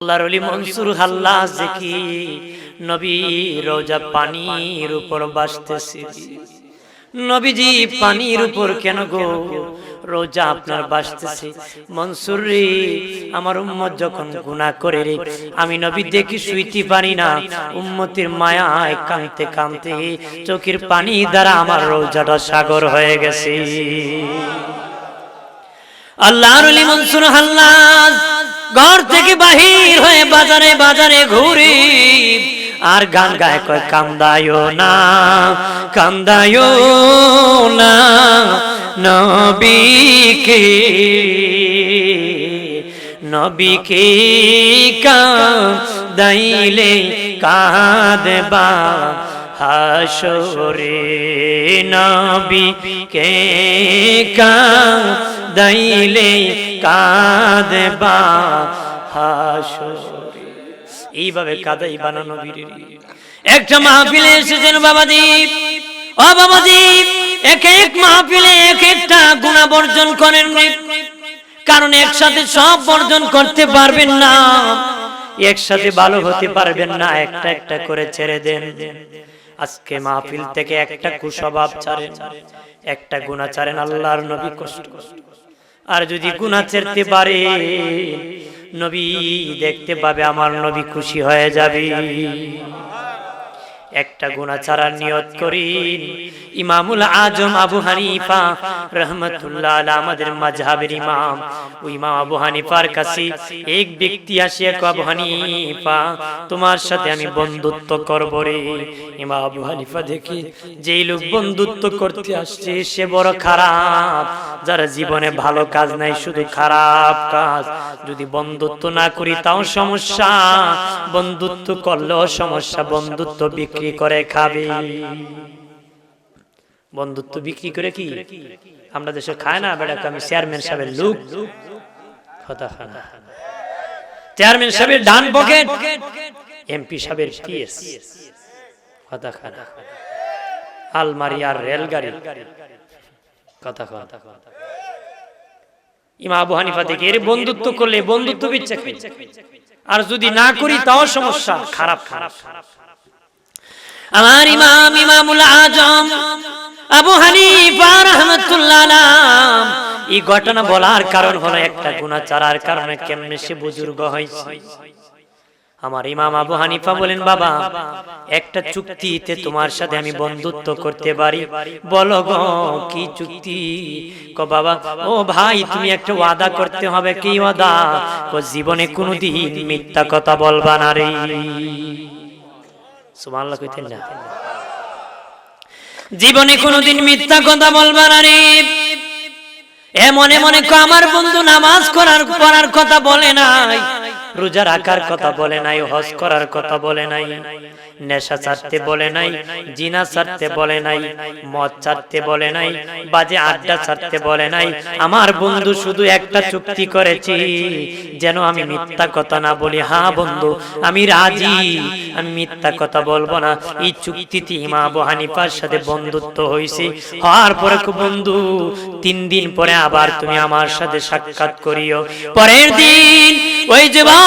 আল্লাহর অলি মনসুর হাল্লাস দেখি নবী রোজা পানির উপর বাসতেছে। নবীজি পানির উপর কেন গো রোজা আপনার বাসতেছে? মনসুর রে আমার উম্মত যখন গুনাহ করে রে আমি নবী দেখি শুইতে পারি না। উম্মতির মায়ায় কাঁদতে কাঁদতে চোখের পানি দ্বারা আমার রোজাটা সাগর হয়ে গেছে। আল্লাহর অলি মনসুর হাল্লাস ঘর থেকে বাহির হয়ে বাজারে বাজারে ঘুরি। আর গান গায় কয় কান্দায়ও না কান্দায়ও না নবীকে নবীকে কাঁদাইলে কাঁদবা হাসরে। নবী কে কাঁদাইলে কাঁদবা। হাসরে। এইভাবে কাদাই বানানো বীরের একটা মাহফিলে এসেছেন বাবাজি ও বাবাজি এক এক মাহফিলে এক একটা গুণা বর্জন করেন কারণ একসাথে সব বর্জন করতে পারবেন না। একসাথে ভালো হতে পারবেন না, একটা একটা করে ছেড়ে দেন। আজকে মাহফিল থেকে একটা কুস্বভাব ছাড়েন। একটা গুণা ছাড়েন আল্লাহর নবী কষ্ট কষ্ট। আর যদি গুণা চেরতে পারে নবী দেখতে পাবে আমার নবী খুশি হয়ে যাবে। একটা গুণা ছাড়ার নিয়ত করি ইমামুল আজম আবু হানিফা রহমতুল্লাহ আমাদের মাঝহাবের ইমাম। ওই ইমাম আবু হানিফার কাছে এক ব্যক্তি আসিয়া আবু হানিফা, তোমার সাথে আমি বন্ধুত্ব করব রে। ইমাম আবু হানিফা দেখি, যেই লোক বন্ধুত্ব করতে আসছে, সে বড় খারাপ। যারা জীবনে ভালো কাজ নাই, শুধু খারাপ কাজ। যদি বন্ধুত্ব না করি, তাও সমস্যা। বন্ধুত্ব করলেও সমস্যা, বন্ধুত্ব বিক্রি করে খাবে? বন্ধুত্ব বিক্রি করে কি? আমরা দেশে খায় না বেড়া আমি চেয়ারম্যান সাহেবের লোক চেয়ারম্যান সাহেবের ডান পকেট এমপি সাহেবের পিএস কথা আলমারি আর রেলগাড়ি। কথা কথা ইমা আবু হানিফা থেকে এর বন্ধুত্ব করলে বন্ধুত্ব বিচ্ছে আর যদি না করি তাও সমস্যা। খারাপ খারাপ খারাপ। আমার ইমাম ইমামুল আজম, আবু হানিফা রাহমাতুল্লাহ এই ঘটনা বলার কারণ হলো একটা গুনাহ চারার কারণে কেমনে সে বুজুর্গ হয়েছে। আমার ইমাম আবু হানিফা বলেন, বাবা, একটা চুক্তিতে তোমার সাথে আমি বন্ধুত্ব করতে পারি। বলো গো, কি চুক্তি? কো বাবা, ও ভাই, তুমি একটা ওয়াদা করতে হবে। কি ওয়াদা? কো জীবনে কোনোদিন মিথ্যা কথা বলবা না রে। সুবহানাল্লাহ কইতেন না। জীবনে কোনোদিন মিথ্যা কথা বলবার না এ মনে মনে আমার বন্ধু নামাজ করার পড়ার কথা বলে নাই। রোজা রাখার কথা বলে নাই, হজ করার কথা বলে নাই, নেশা ছাড়তে বলে নাই, জিনা ছাড়তে বলে নাই, মদ ছাড়তে বলে নাই, বাজে আড্ডা ছাড়তে বলে নাই। আমার বন্ধু শুধু একটা চুক্তি করেছি, যেন আমি মিথ্যা কথা না বলি। হ্যাঁ বন্ধু, আমি রাজি, আমি মিথ্যা কথা বলব না। এই চুক্তিতে ইমা আবু হানিফার সাথে বন্ধুত্ব হয়েছে। হওয়ার পরে বন্ধু, তিন দিন পরে আবার তুমি আমার সাথে সাক্ষাৎ করিও। পরের দিন ওই যুবক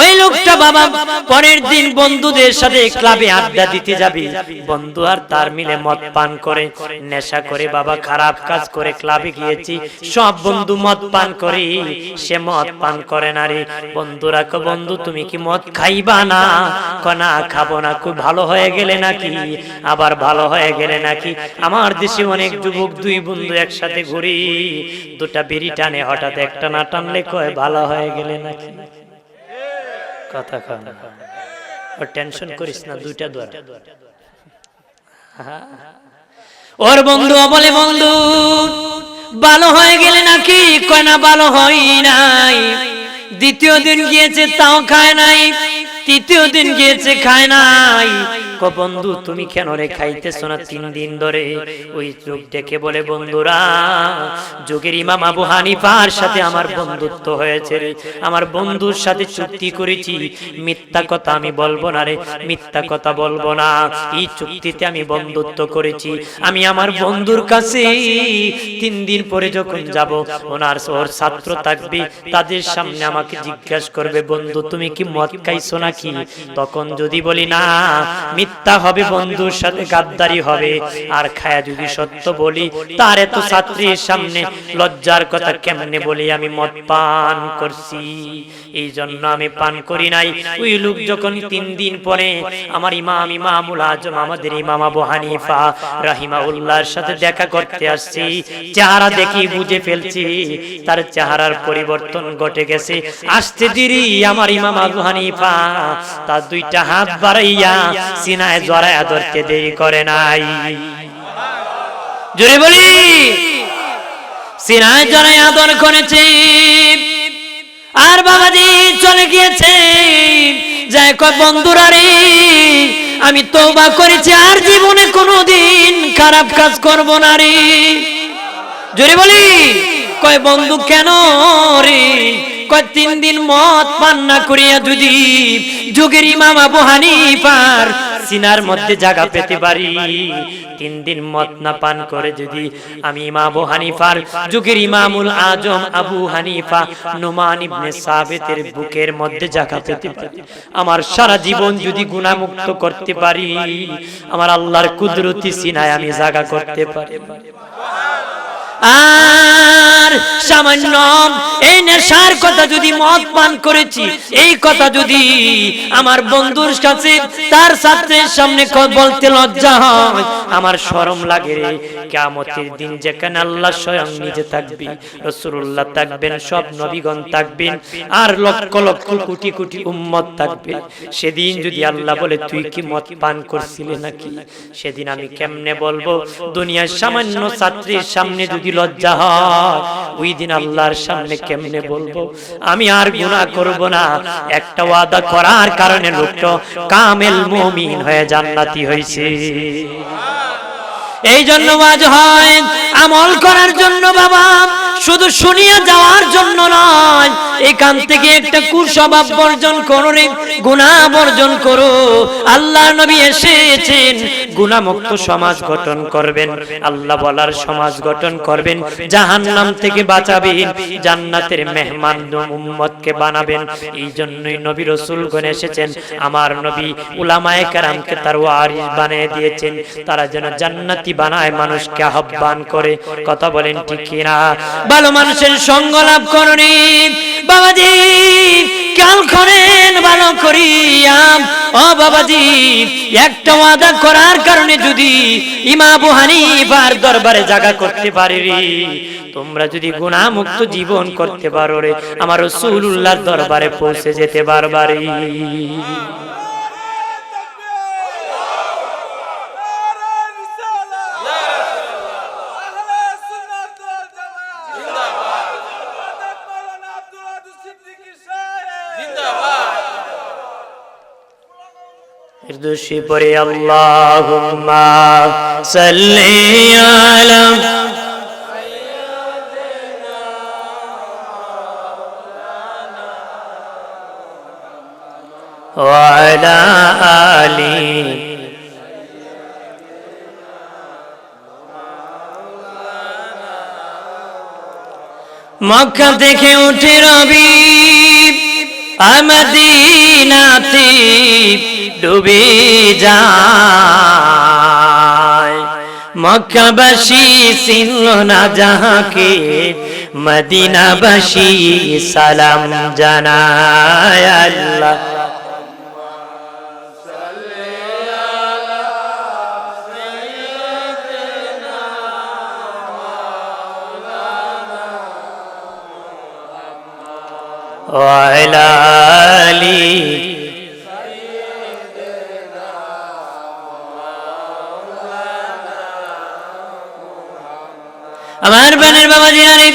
ওই লোকটা বাবা, পরের দিন বন্ধুদের সাথে ক্লাবে আড্ডা দিতে যাবে। বন্ধু আর তার মিলে মদ পান করে, নেশা করে বাবা খারাপ কাজ করে ক্লাবে গিয়েছি। সব বন্ধু মদ পান করে, সে মদ পান করে না রে। বন্ধুরা কো বন্ধু, তুমি কি মদ খাইবা না? কনা, খাব না, খুব ভালো হয়ে গেলে নাকি? আবার ভালো হয়ে গেলে নাকি? আমার দেশে অনেক যুবক দুই বন্ধু একসাথে ঘুরি। দুটা বিড়ি টানে, হঠাৎ একটা না টানলে কয়, ভালো হয়ে গেলে নাকি? কথা খান ও টেনশন করিস না, দুইটা দ্বার। ওর বন্ধু বলে, বন্ধু ভালো হয়ে গেলে নাকি? কয়, না ভালো হই নাই। দ্বিতীয় দিন গিয়েছে, তাও খায় নাই। তৃতীয় দিন গিয়েছে, খায় নাই। ক বন্ধু, তুমি কেন রে খাইতেছো না তিন দিন ধরে? ওই যুগ ডেকে বলে, বন্ধুরা, যুগের ইমাম আবু হানিফার সাথে আমার বন্ধুত্ব হয়েছে আমার বন্ধুর সাথে চুক্তি করেছি। মিথ্যা কথা আমি বলব না রে, মিথ্যা কথা বলব না। এই চুক্তিতে আমি বন্ধুত্ব করেছি। আমি আমার বন্ধুর কাছে তিন দিন পরে যখন যাব, ওনার ওর ছাত্র থাকবে, তাদের সামনে আমাকে জিজ্ঞাসা করবে, বন্ধু, তুমি কি মদ খাইছো নাকি? তখন যদি বলি, না মিথ্যা হবে বন্ধুর সাথে গাদ্দারি হবে। আর খায়া যদি সত্য বলি, তার এত ছাত্রীর সামনে লজ্জার কথা কেমনে বলি আমি মদ পান করছি। এই জন্য আমি পান করি নাই। ওই লোক যখন তিন দিন পরে আমার ইমাম ইমামুল আজম, আমাদের ইমাম আবু হানিফা রাহিমাউল্লাহর সাথে দেখা করতে আসছি। চেহারা দেখি বুঝে ফেলছি, তার চেহারার পরিবর্তন ঘটে গেছে। আসতে দেরি আমার ইমাম আবু তার দুইটা হাত বাড়াইয়া সিনায় জড়ায়া ধরতে দেরি করে নাই। জোরে বলি সিনায় জড়ায় আদর করেছে। আর বাবাজি চলে গিয়েছে। যাই কয় বন্ধুরা রে আমি তওবা করেছি আর জীবনে কোনোদিন খারাপ কাজ করব না রে। জোরে বলি কয় বন্ধু কেন রে? কয়, তিন দিন মদ পান না করিয়া যদি যুগের ইমাম আবু হানিফার সিনার মধ্যে জায়গা পেতে পারি, তিন দিন মদ না পান করে যদি আমি ইমাম আবু হানিফার যুগের ইমামুল আজম আবু হানিফা নুমান ইবনে সাবেতের বুকের মধ্যে জায়গা পেতে পারি, আমার সারা জীবন যদি গুণামুক্ত করতে পারি, আমার আল্লাহর কুদরতি সিনায় আমি জায়গা করতে পারি। আর সামান্য এই নেশার কথা যদি মদ পান করেছি, এই কথা যদি আমার বন্ধুর তার সামনে বলতে লজ্জা হয়, আমার লাগে রে। কিয়ামতের দিন যেখানে আল্লাহ স্বয়ং নিজে থাকবে, রাসূলুল্লাহ থাকবেন, সব নবীগণ থাকবেন, আর লক্ষ লক্ষ কোটি কোটি উম্মত থাকবে। সেদিন যদি আল্লাহ বলে, তুই কি মদ পান করছিলে নাকি? সেদিন আমি কেমনে বলব? দুনিয়ার সামান্য ছাত্রীর সামনে যদি লজ্জা হয়। ওই দিন আল্লাহর সামনে কেমনে বলব? আমি আর গুনাহ করব না। একটা ওয়াদা করার কারণে লোকটা কামেল মুমিন হয়ে জান্নাতি হয়েছে এই জন্য ওয়াজ হয়, আমল করার জন্য বাবা। শুধু শুনিয়া যাওয়ার জন্য নয়, এখান থেকে একটা কুস্বভাব বর্জন করো রে, গুনাহ বর্জন করো। আল্লাহ নবী এসেছেন, গুনাহমুক্ত সমাজ গঠন করবেন। আল্লাহ বলার সমাজ গঠন করবেন, জাহান্নাম থেকে বাঁচাবেন, জান্নাতের মেহমান উম্মতকে বানাবেন। এই জন্যই নবী রসুল রসুলগণ এসেছেন, আমার নবী উলামায়ে কেরামকে তার ওয়ারিস বানিয়ে দিয়েছেন। তারা যেন জান্নাতি বানায় মানুষকে আহ্বান করে। কথা বলেন ঠিক কিনা? ভালো মানুষের সঙ্গ লাভ করনি। বাবাজি কাল করেন, ভালো করিয়া। ও বাবাজি, একটা ওয়াদা করার কারণে যদি ইমাবু হানিফার দরবারে জাগা করতে পারি তোমরা যদি গুণামুক্ত জীবন করতে পারো রে, আমার রসুল্লাহর দরবারে পৌঁছে যেতে পারবারে দোষী পরে আল্লাহুম্মা সাল্লি আলা وعلى آله মক্কা থেকে উঠে রবি আমদিনাতে ডুবে যায়। মক্কাবাসী চিনল না যাহাকে মদিনাবাসী সালাম জানায় আল্লাহ। وعلى آله আমার বানের বাবা জিনারে